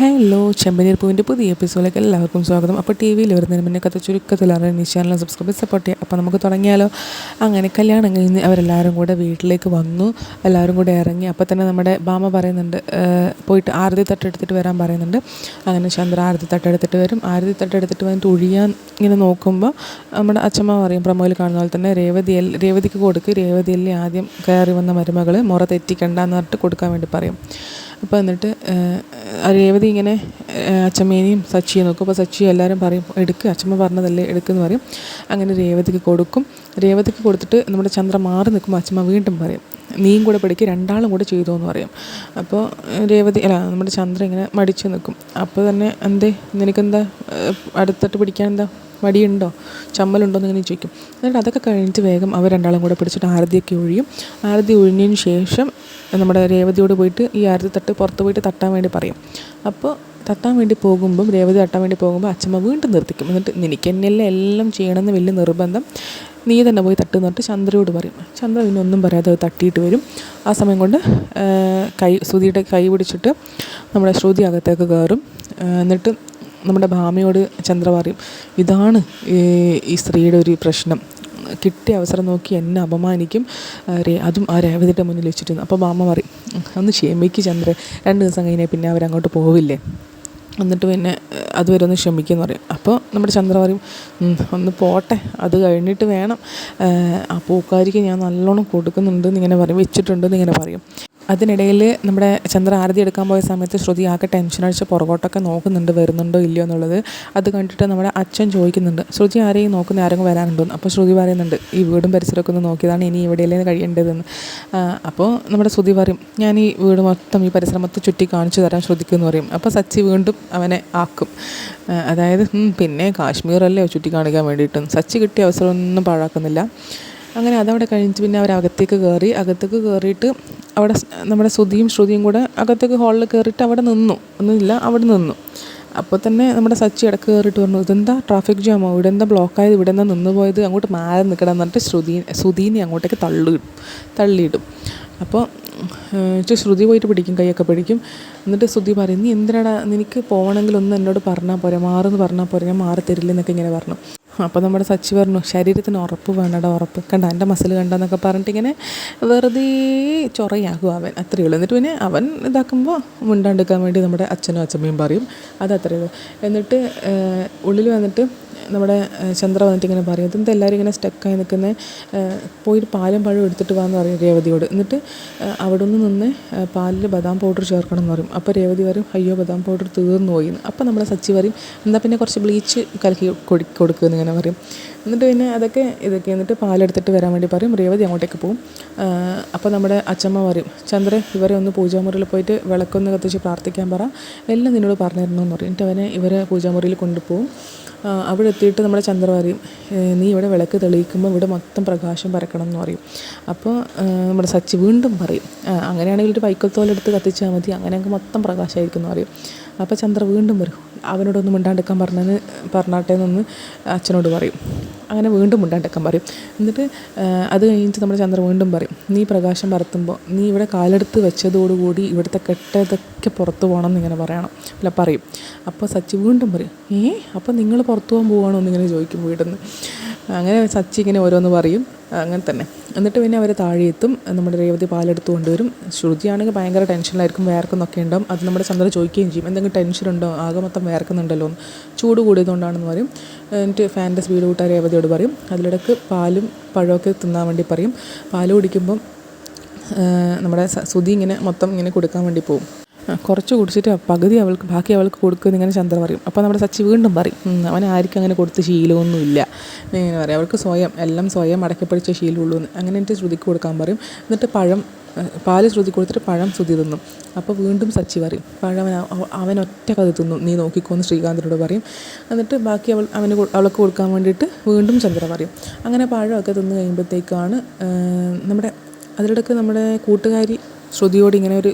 Hello ചെമ്പനീർ പൂവിന്റെ പുതിയ എപ്പിസോഡിലേക്ക് എല്ലാവർക്കും സ്വാഗതം. അപ്പോൾ ടി വിയിൽ വരുന്നതിന് മുന്നേ കഥ ചുരുക്കത്തിൽ അറിയാൻ ഈ ചാനൽ സബ്സ്ക്രൈബ് സപ്പോർട്ട് ചെയ്യുക. അപ്പോൾ നമുക്ക് തുടങ്ങിയാലോ. അങ്ങനെ കല്യാണം കഴിഞ്ഞ് അവരെല്ലാവരും കൂടെ വീട്ടിലേക്ക് വന്നു. എല്ലാവരും കൂടെ ഇറങ്ങി. അപ്പോൾ തന്നെ നമ്മുടെ ബാമ പറയുന്നുണ്ട് "ഏഹ്, പോയിട്ട് ആരതി തട്ടെടുത്തിട്ട് വരാൻ പറയുന്നുണ്ട്. അങ്ങനെ ചന്ദ്ര ആരതി തട്ടെടുത്തിട്ട് വരും. ആരതി തട്ടെടുത്തിട്ട് വന്നിട്ട് ഒഴിയാൻ ഇങ്ങനെ നോക്കുമ്പോൾ നമ്മുടെ അച്ഛമ്മ പറയും പ്രമോയിൽ കാണുന്ന പോലെ തന്നെ രേവതി രേവതിക്ക് കൊടുക്ക്. രേവതിയല്ലേ ആദ്യം കയറി വന്ന മരുമകൾ മുറ തെറ്റിക്കണ്ടെന്ന് പറഞ്ഞിട്ട് കൊടുക്കാൻ വേണ്ടി പറയും. അപ്പോൾ എന്നിട്ട് രേവതി ഇങ്ങനെ അച്ചമ്മേനെയും സച്ചിയെ നോക്കും. അപ്പോൾ സച്ചി എല്ലാവരും പറയും എടുക്ക് അച്ചമ്മ പറഞ്ഞതല്ലേ എടുക്കുമെന്ന് പറയും. അങ്ങനെ രേവതിക്ക് കൊടുക്കും. രേവതിക്ക് കൊടുത്തിട്ട് നമ്മുടെ ചന്ദ്ര മാറി നിൽക്കുമ്പോൾ അച്ഛമ്മ വീണ്ടും പറയും നീയും കൂടെ പഠിക്കുക രണ്ടാളും കൂടെ ചെയ്തു എന്ന് പറയും. അപ്പോൾ രേവതി അല്ല നമ്മുടെ ചന്ദ്ര ഇങ്ങനെ മടിച്ച് നിൽക്കും. അപ്പോൾ തന്നെ എന്തേ നിനക്കെന്താ അടുത്തിട്ട് പിടിക്കാൻ എന്താ മടിയുണ്ടോ ചമ്മലുണ്ടോ എന്ന് ഇങ്ങനെ ചോദിക്കും. എന്നിട്ട് അതൊക്കെ കഴിഞ്ഞിട്ട് വേഗം അവർ രണ്ടാളും കൂടെ പിടിച്ചിട്ട് ആരതിയൊക്കെ ഒഴിയും. ആരതി ഒഴിഞ്ഞതിന് ശേഷം നമ്മുടെ രേവതിയോട് പോയിട്ട് ഈ ആരതി തട്ട് പുറത്ത് പോയിട്ട് തട്ടാൻ വേണ്ടി പറയും. അപ്പോൾ തട്ടാൻ വേണ്ടി പോകുമ്പം രേവതി തട്ടാൻ വേണ്ടി പോകുമ്പോൾ അച്ഛമ്മ വീണ്ടും നിർത്തിക്കും. എന്നിട്ട് നിനക്ക് തന്നെയല്ലേ എല്ലാം ചെയ്യണമെന്ന് വലിയ നിർബന്ധം നീ തന്നെ പോയി തട്ട് പറഞ്ഞിട്ട് ചന്ദ്രയോട് പറയും. ചന്ദ്ര പിന്നെ ഒന്നും പറയാതെ തട്ടിയിട്ട് വരും. ആ സമയം കൊണ്ട് കൈ ശ്രുതിയുടെ കൈ പിടിച്ചിട്ട് നമ്മുടെ ശ്രുതി അകത്തേക്ക് കയറും. എന്നിട്ട് നമ്മുടെ ഭാമയോട് ചന്ദ്ര പറയും ഇതാണ് ഈ സ്ത്രീയുടെ ഒരു പ്രശ്നം. കിട്ടിയ അവസരം നോക്കി എന്നെ അപമാനിക്കും. അതും ആ രേവതിയുടെ മുന്നിൽ വെച്ചിട്ട് അപ്പോൾ ഭാമ പറയും ഒന്ന് ക്ഷമിക്ക് ചന്ദ്ര. രണ്ട് ദിവസം കഴിഞ്ഞാൽ പിന്നെ അവരങ്ങോട്ട് പോവില്ലേ? എന്നിട്ട് പിന്നെ അതുവരെ ഒന്ന് ക്ഷമിക്കുമെന്ന് പറയും. അപ്പോൾ നമ്മുടെ ചന്ദ്ര പറയും ഒന്ന് പോട്ടെ അത് കഴിഞ്ഞിട്ട് വേണം. ആ പൂക്കാരിക്ക് ഞാൻ നല്ലോണം കൊടുക്കുന്നുണ്ട് ഇങ്ങനെ പറയും വെച്ചിട്ടുണ്ടെന്ന് എന്നിങ്ങനെ പറയും. അതിനിടയിൽ നമ്മുടെ ചന്ദ്ര ആരതി എടുക്കാൻ പോയ സമയത്ത് ശ്രുതി ആകെ ടെൻഷൻ അടിച്ച് പുറകോട്ടൊക്കെ നോക്കുന്നുണ്ട് വരുന്നുണ്ടോ ഇല്ലയോ എന്നുള്ളത്. അത് കണ്ടിട്ട് നമ്മുടെ അച്ഛൻ ചോദിക്കുന്നുണ്ട് ശ്രുതി ആരെയും നോക്കുന്ന ആരെങ്കിലും വരാനുണ്ടോ? അപ്പോൾ ശ്രുതി പറയുന്നുണ്ട് ഈ വീടും പരിസരമൊക്കെ ഒന്ന് നോക്കിയതാണ് ഇനി ഇവിടെയല്ലേ കഴിയേണ്ടതെന്ന്. അപ്പോൾ നമ്മുടെ ശ്രുതി പറയും ഞാൻ ഈ വീട് മൊത്തം ഈ പരിസരം മൊത്തം ചുറ്റി കാണിച്ചു തരാൻ ശ്രുതിക്കുമെന്ന് പറയും. അപ്പോൾ സച്ചി വീണ്ടും അവനെ ആക്കും. അതായത് "ഉം, പിന്നെ കാശ്മീറല്ലേ ചുറ്റി കാണിക്കാൻ വേണ്ടിയിട്ടും. സച്ചി കിട്ടിയ അവസരമൊന്നും പാഴാക്കുന്നില്ല. അങ്ങനെ അതവിടെ കഴിഞ്ഞിട്ട് പിന്നെ അവർ അകത്തേക്ക് കയറി അകത്തേക്ക് കയറിയിട്ട് അവിടെ നമ്മുടെ ശ്രുതിയും ശ്രുതിയും കൂടെ അകത്തേക്ക് ഹാളിൽ കയറിയിട്ട് അവിടെ നിന്നു. ഒന്നുമില്ല അവിടെ നിന്നു. അപ്പോൾ തന്നെ നമ്മുടെ സച്ചി ഇടയ്ക്ക് കയറിയിട്ട് പറഞ്ഞു ഇതെന്താ ട്രാഫിക് ജാമോ ഇവിടെ എന്താ ബ്ലോക്കായത് ഇവിടെ എന്താ നിന്ന് പോയത്? അങ്ങോട്ട് മാറി നിൽക്കണം എന്ന് പറഞ്ഞിട്ട് ശ്രുതി ശ്രുതിനെ അങ്ങോട്ടേക്ക് തള്ളിയിടും തള്ളിയിടും അപ്പോൾ ശ്രുതി പോയിട്ട് പിടിക്കും കൈയൊക്കെ പിടിക്കും. എന്നിട്ട് ശ്രുതി പറയും നീ എന്തിനാടാ? നിനക്ക് പോകണമെങ്കിൽ ഒന്ന് എന്നോട് പറഞ്ഞാൽ പോരെ മാറുമെന്ന് പറഞ്ഞാൽ പോരെ ഞാൻ മാറി തരില്ലെന്നൊക്കെ ഇങ്ങനെ പറഞ്ഞു. അപ്പോൾ നമ്മുടെ സച്ചി പറഞ്ഞു ശരീരത്തിന് ഉറപ്പ് വേണടാ ഉറപ്പ് കണ്ട എന്റെ മസിൽ കണ്ടെന്നൊക്കെ പറഞ്ഞിട്ട് ഇങ്ങനെ വെറുതെ ചൊറയാകും അവൻ. അത്രയേ ഉള്ളൂ. എന്നിട്ട് പിന്നെ അവൻ ഇതാക്കുമ്പോൾ മുണ്ടാണ്ടെടുക്കാൻ വേണ്ടി നമ്മുടെ അച്ഛനും അച്ഛമ്മയും പറയും. അത് അത്രയേ ഉള്ളൂ. എന്നിട്ട് ഉള്ളിൽ വന്നിട്ട് നമ്മുടെ ചന്ദ്ര വന്നിട്ട് ഇങ്ങനെ പറയും ഇതെന്താ എല്ലാവരും ഇങ്ങനെ സ്റ്റക്കായി നിൽക്കുന്ന പോയിട്ട് പാലും പഴവും എടുത്തിട്ട് വാന്ന് പറയും രേവതിയോട്. എന്നിട്ട് അവിടെ നിന്ന് നിന്ന് പാലിൽ ബദാം പൗഡർ ചേർക്കണം എന്ന് പറയും. അപ്പോൾ രേവതി പറയും അയ്യോ ബദാം പൗഡർ തീർന്നു പോയി. അപ്പോൾ നമ്മുടെ സച്ചി പറയും എന്നാൽ പിന്നെ കുറച്ച് ബ്ലീച്ച് കലക്കി കൊടു ഇങ്ങനെ പറയും. എന്നിട്ട് പിന്നെ അതൊക്കെ ഇതൊക്കെ എന്നിട്ട് പാലെടുത്തിട്ട് വരാൻ വേണ്ടി പറയും. രേവതി അങ്ങോട്ടേക്ക് പോകും അപ്പോൾ നമ്മുടെ അച്ചമ്മ പറയും ചന്ദ്രൻ ഇവരെ ഒന്ന് പൂജാമുറിയിൽ പോയിട്ട് വിളക്കൊന്ന് കത്തിച്ച് പ്രാർത്ഥിക്കാൻ പറ. എല്ലാം നിന്നോട് പറഞ്ഞിരുന്നു എന്ന് പറയും. എന്നിട്ട് അവനെ ഇവരെ പൂജാമുറിയിൽ കൊണ്ടുപോകും അവിടെ എത്തിയിട്ട് നമ്മുടെ ചന്ദ്ര പറയും നീ ഇവിടെ വിളക്ക് തെളിയിക്കുമ്പോൾ ഇവിടെ മൊത്തം പ്രകാശം പരക്കണം എന്ന് പറയും. അപ്പോൾ നമ്മുടെ സച്ചി വീണ്ടും പറയും അങ്ങനെയാണെങ്കിൽ ഒരു പൈക്കത്തോലെടുത്ത് കത്തിച്ചാൽ മതി. അങ്ങനെയൊക്കെ മൊത്തം പ്രകാശമായിരിക്കും എന്ന് പറയും. അപ്പോൾ ചന്ദ്ര വീണ്ടും വരും. അവനോടൊന്നും മിണ്ടാണ്ടിരിക്കാൻ പറഞ്ഞെന്ന് പറഞ്ഞാട്ടെ എന്നൊന്ന് അച്ഛനോട് പറയും. അങ്ങനെ വീണ്ടും മിണ്ടാണ്ടിരിക്കാൻ പറയും. എന്നിട്ട് അത് കഴിഞ്ഞിട്ട് നമ്മുടെ ചന്ദ്രൻ വീണ്ടും പറയും നീ പ്രകാശം പരത്തുമ്പോൾ നീ ഇവിടെ കാലെടുത്ത് വെച്ചതോടുകൂടി ഇവിടുത്തെ കെട്ടതൊക്കെ പുറത്ത് പോകണം എന്നിങ്ങനെ പറയണം. അല്ല പറയും. അപ്പോൾ സച്ചി വീണ്ടും പറയും ഏ അപ്പോൾ നിങ്ങൾ പുറത്തു പോകാൻ പോവുകയാണോ എന്നിങ്ങനെ ചോദിക്കും വീട്ടിൽ നിന്ന് അങ്ങനെ സച്ചി ഇങ്ങനെ ഓരോന്ന് പറയും. അങ്ങനെ തന്നെ. എന്നിട്ട് പിന്നെ അവർ താഴെ എത്തും നമ്മുടെ രേവതി പാലെടുത്ത് കൊണ്ടുവരും. ശ്രുതിയാണെങ്കിൽ ഭയങ്കര ടെൻഷനിലായിരിക്കും. വേർക്കുന്നൊക്കെ ഉണ്ടാവും. അത് നമ്മുടെ ചന്ദ്ര ചോദിക്കുകയും ചെയ്യും. എന്തെങ്കിലും ടെൻഷൻ ഉണ്ടോ? ആകെ മൊത്തം വേർക്കുന്നുണ്ടല്ലോ ചൂട് കൂടിയതുകൊണ്ടാണെന്ന് പറയും. എന്നിട്ട് ഫാന്റെ സ്പീഡ് കൂട്ടാൻ രേവതിയോട് പറയും. അതിലിടക്ക് പാലും പഴമൊക്കെ തിന്നാൻ വേണ്ടി പറയും. പാൽ കുടിക്കുമ്പം നമ്മുടെ സുതി ഇങ്ങനെ മൊത്തം ഇങ്ങനെ കൊടുക്കാൻ വേണ്ടി പോകും കുറച്ച് കുടിച്ചിട്ട് പകുതി അവൾക്ക് ബാക്കി അവൾക്ക് കൊടുക്കുമെന്ന് ഇങ്ങനെ ചന്ദ്ര പറയും. അപ്പോൾ നമ്മുടെ സച്ചി വീണ്ടും പറയും "ഉം, അവൻ ആർക്കും അങ്ങനെ കൊടുത്ത് ശീലമൊന്നുമില്ല. ഇങ്ങനെ പറയും. അവൾക്ക് സ്വയം എല്ലാം സ്വയം അടക്കപ്പിടിച്ച ശീലമുള്ളൂ എന്ന് അങ്ങനെ എനിക്ക് ശ്രുതിക്ക് കൊടുക്കാൻ പറയും. എന്നിട്ട് പഴം പാൽ ശ്രുതി കൊടുത്തിട്ട് പഴം ശ്രുതി തിന്നും. അപ്പോൾ വീണ്ടും സച്ചി പറയും പഴം അവൻ അവൻ ഒറ്റ കഥ തിന്നു. നീ നോക്കിക്കോന്ന് ശ്രീകാന്തിനോട് പറയും. എന്നിട്ട് ബാക്കി അവൾ അവന് അവൾക്ക് കൊടുക്കാൻ വേണ്ടിയിട്ട് വീണ്ടും ചന്ദ്ര പറയും. അങ്ങനെ പഴമൊക്കെ തിന്ന് കഴിയുമ്പോഴത്തേക്കാണ് നമ്മുടെ അതിലിടക്ക് നമ്മുടെ കൂട്ടുകാരി ശ്രുതിയോട് ഇങ്ങനെ ഒരു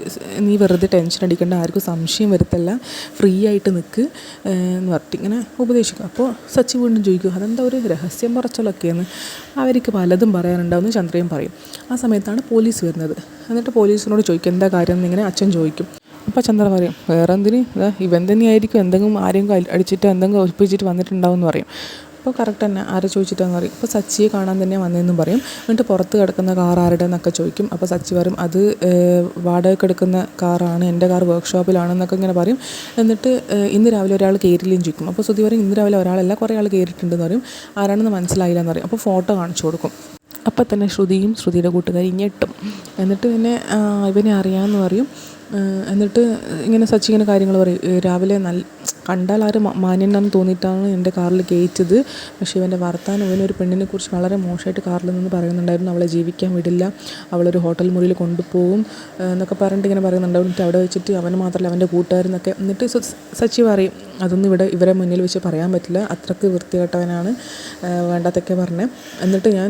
നീ വെറുതെ ടെൻഷൻ അടിക്കേണ്ട ആർക്കും സംശയം വരുത്തല്ല ഫ്രീ ആയിട്ട് നിൽക്ക് എന്ന് പറഞ്ഞിട്ട് ഇങ്ങനെ ഉപദേശിക്കും. അപ്പോൾ സച്ചി വീണ്ടും ചോദിക്കും അതെന്താ ഒരു രഹസ്യം പറച്ചലൊക്കെയെന്ന്? അവർക്ക് പലതും പറയാനുണ്ടാവുമെന്ന് ചന്ദ്രയും പറയും. ആ സമയത്താണ് പോലീസ് വരുന്നത്. എന്നിട്ട് പോലീസിനോട് ചോദിക്കും എന്താ കാര്യം? എന്നിങ്ങനെ അച്ഛൻ ചോദിക്കും. അപ്പോൾ ചന്ദ്ര പറയും വേറെ എന്തിന് ഇവൻ തന്നെയായിരിക്കും എന്തെങ്കിലും ആരെങ്കിലും അടിച്ചിട്ട് എന്തെങ്കിലും ഒളിപ്പിച്ചിട്ട് വന്നിട്ടുണ്ടാവും എന്ന് പറയും. അപ്പോൾ കറക്റ്റ് തന്നെ. ആരെ ചോദിച്ചിട്ടാന്ന് പറയും ഇപ്പോൾ സച്ചിയെ കാണാൻ തന്നെ വന്നതെന്നും പറയും. എന്നിട്ട് പുറത്ത് കിടക്കുന്ന കാർ ആരുടെ എന്നൊക്കെ ചോദിക്കും. അപ്പോൾ സച്ചി പറയും അത് വാടകയ്ക്ക് എടുക്കുന്ന കാറാണ് എന്റെ കാർ വർക്ക്ഷോപ്പിലാണെന്നൊക്കെ ഇങ്ങനെ പറയും. എന്നിട്ട് ഇന്ന് രാവിലെ ഒരാൾ കയറിയില്ലേന്ന് ചോദിക്കും. അപ്പോൾ സുധി പറയും ഇന്ന് രാവിലെ ഒരാളല്ല കുറേ ആൾ കയറിയിട്ടുണ്ടെന്ന് പറയും. ആരാണെന്ന് മനസ്സിലായില്ല എന്ന് പറയും. അപ്പോൾ ഫോട്ടോ കാണിച്ചു കൊടുക്കും. അപ്പം തന്നെ ശ്രുതിയും ശ്രുതിയുടെ കൂട്ടുകാരി ഞെട്ടും എന്നിട്ട് പിന്നെ ഇവനെ അറിയാമെന്ന് പറയും. എന്നിട്ട് ഇങ്ങനെ സച്ചി ഇങ്ങനെ കാര്യങ്ങൾ പറയും. രാവിലെ നല്ല കണ്ടാൽ ആരും മാന്യനാണെന്ന് തോന്നിയിട്ടാണ് എന്റെ കാറിൽ കയറ്റത് പക്ഷേ ഇവന്റെ വർത്താനം ഇവനൊരു പെണ്ണിനെ കുറിച്ച് വളരെ മോശമായിട്ട് കാറിൽ നിന്ന് പറയുന്നുണ്ടായിരുന്നു. അവളെ ജീവിക്കാൻ വിടില്ല. അവളൊരു ഹോട്ടൽ മുറിയിൽ കൊണ്ടുപോകും എന്നൊക്കെ പറഞ്ഞിട്ട് ഇങ്ങനെ പറയുന്നുണ്ടാവും എന്നിട്ട് അവിടെ വെച്ചിട്ട് അവന് മാത്രമല്ല അവന്റെ കൂട്ടുകാരെന്നൊക്കെ എന്നിട്ട് സച്ചി പറയും അതൊന്നും ഇവിടെ ഇവരെ മുന്നിൽ വെച്ച് പറയാൻ പറ്റില്ല. അത്രയ്ക്ക് വൃത്തികെട്ടവനാണ് വേണ്ടാത്തൊക്കെ പറഞ്ഞത് എന്നിട്ട് ഞാൻ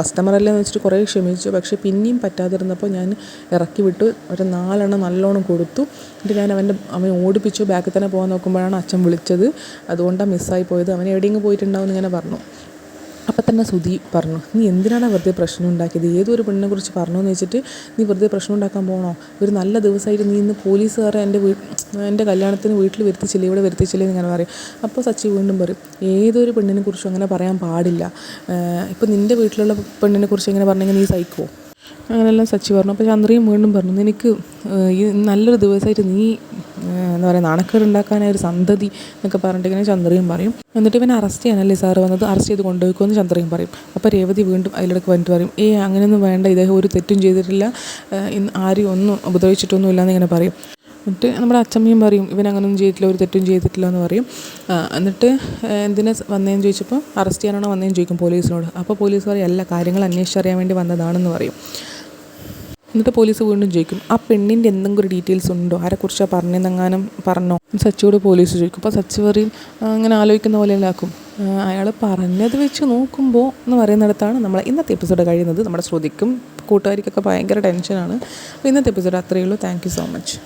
കസ്റ്റമർ അല്ലേ എന്ന് വെച്ചിട്ട് കുറേ ക്ഷമിച്ചു. പക്ഷേ പിന്നെയും പറ്റാതിരുന്നപ്പോൾ ഞാൻ ഇറക്കി വിട്ടു. ഒരു നാലെണ്ണം നല്ലോണം കൊടുത്തു. എന്നിട്ട് ഞാൻ അവന്റെ അവൻ ഓടിപ്പിച്ചു. ബാക്കിൽ തന്നെ പോകാൻ നോക്കുമ്പോഴാണ് അച്ഛൻ വിളിച്ചത്. അതുകൊണ്ടാണ് മിസ്സായി പോയത്. അവൻ എവിടെയെങ്കിലും പോയിട്ടുണ്ടാവും എന്ന് ഇങ്ങനെ പറഞ്ഞു. അപ്പം തന്നെ സുധി പറഞ്ഞു നീ എന്തിനാണ് വെറുതെ പ്രശ്നം ഉണ്ടാക്കിയത്? ഏതൊരു പെണ്ണിനെ കുറിച്ച് പറഞ്ഞോ എന്ന് വെച്ചിട്ട് നീ വെറുതെ പ്രശ്നം ഉണ്ടാക്കാൻ പോകണോ ഒരു നല്ല ദിവസമായിട്ട് നീ ഇന്ന് പോലീസുകാരെ എന്റെ വീ എന്റെ കല്യാണത്തിന് വീട്ടിൽ വരുത്തിച്ചില്ലേ ഇവിടെ വരുത്തിച്ചില്ലേ എന്ന് ഇങ്ങനെ പറയും. അപ്പോൾ സച്ചി വീണ്ടും പറയും ഏതൊരു പെണ്ണിനെ കുറിച്ചും അങ്ങനെ പറയാൻ പാടില്ല. ഇപ്പം നിന്റെ വീട്ടിലുള്ള പെണ്ണിനെ കുറിച്ച് എങ്ങനെ പറഞ്ഞെങ്കിൽ നീ സഹിക്കുമോ അങ്ങനെയെല്ലാം സച്ചി പറഞ്ഞു. അപ്പോൾ ചന്ദ്രയും വീണ്ടും പറഞ്ഞു നിനക്ക് ഈ നല്ലൊരു ദിവസമായിട്ട് നീ എന്താ പറയുക നാണക്കേട് ഉണ്ടാക്കാനൊരു ഒരു സന്തതി എന്നൊക്കെ പറഞ്ഞിട്ട് ഇങ്ങനെ ചന്ദ്രയും പറയും. എന്നിട്ട് ഇവനെ അറസ്റ്റ് ചെയ്യാനല്ലേ സാറ് വന്നത്? അറസ്റ്റ് ചെയ്ത് കൊണ്ടുപോയിക്കോന്ന് ചന്ദ്രയും പറയും. അപ്പോൾ രേവതി വീണ്ടും അതിലിടക്ക് വന്നിട്ട് പറയും ഏ അങ്ങനെയൊന്നും വേണ്ട. ഇദ്ദേഹം ഒരു തെറ്റും ചെയ്തിട്ടില്ല. ഇന്ന് ആരെയും ഒന്നും ഉപദ്രവിച്ചിട്ടൊന്നും എന്നിങ്ങനെ ഇങ്ങനെ പറയും. എന്നിട്ട് നമ്മുടെ അച്ചമ്മയും പറയും ഇവൻ അങ്ങനെയൊന്നും ചെയ്തിട്ടില്ല. ഒരു തെറ്റും ചെയ്തിട്ടില്ല എന്ന് പറയും എന്നിട്ട് എന്തിനാ വന്നതെന്ന് ചോദിച്ചപ്പോൾ അറസ്റ്റ് ചെയ്യാനാണോ വന്നതെന്ന് ചോദിക്കും പോലീസിനോട്. അപ്പോൾ പോലീസ് പറയും എല്ലാ കാര്യങ്ങൾ അന്വേഷിച്ചറിയാൻ വേണ്ടി വന്നതാണെന്ന് പറയും. എന്നിട്ട് പോലീസ് വീണ്ടും ചോദിക്കും ആ പെണ്ണിന്റെ എന്തെങ്കിലും ഡീറ്റെയിൽസ് ഉണ്ടോ? ആരെക്കുറിച്ചാണ് പറഞ്ഞെന്നെങ്ങാനും പറഞ്ഞോ? സച്ചിയോട് പോലീസ് ചോദിക്കും അപ്പോൾ സച്ചി പറയും "ആ, അങ്ങനെ ആലോചിക്കുന്ന പോലെ ആക്കും? അയാൾ പറഞ്ഞത് വെച്ച് നോക്കുമ്പോൾ എന്ന് പറയുന്നിടത്താണ് നമ്മൾ ഇന്നത്തെ എപ്പിസോഡ് കഴിയുന്നത്. നമ്മുടെ ശ്രുതിക്കും കൂട്ടുകാരിക്കൊക്കെ ഭയങ്കര ടെൻഷനാണ് അപ്പോൾ ഇന്നത്തെ എപ്പിസോഡ് അത്രയേ ഉള്ളൂ. Thank so much